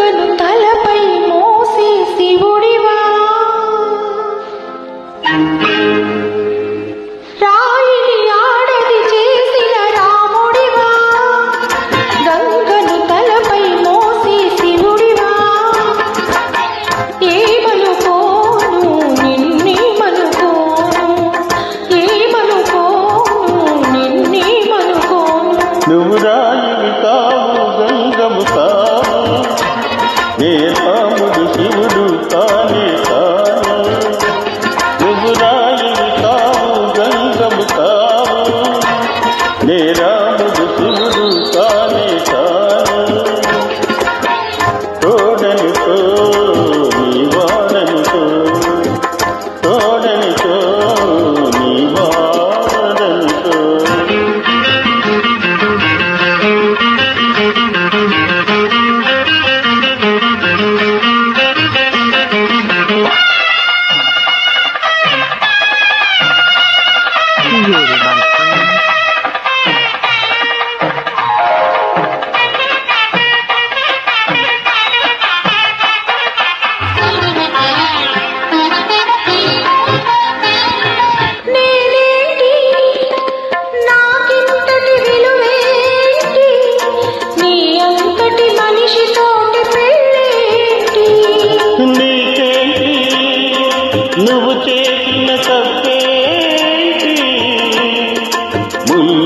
గంగను తలపై మోసే శివుడివా. ನೋಡಲು ತೋ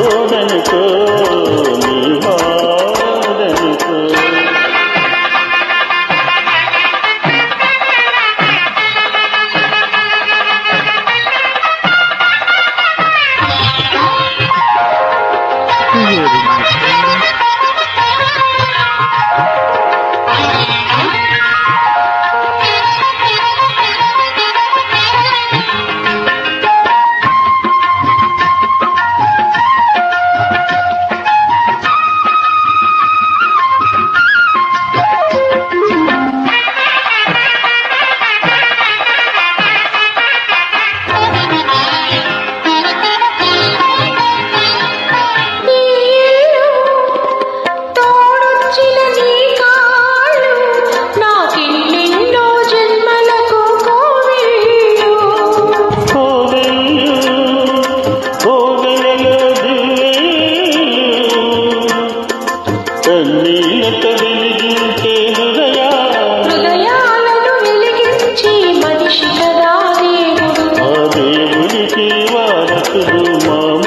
我们的歌 కన్నీళ్ళతో వెలిగించే హృదయా. హృదయాలను వెలిగించి మనిషి కదా దేవుడు. ఆ దేవుడికి వారసుడు మామూలు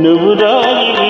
నువ్వు రాయివి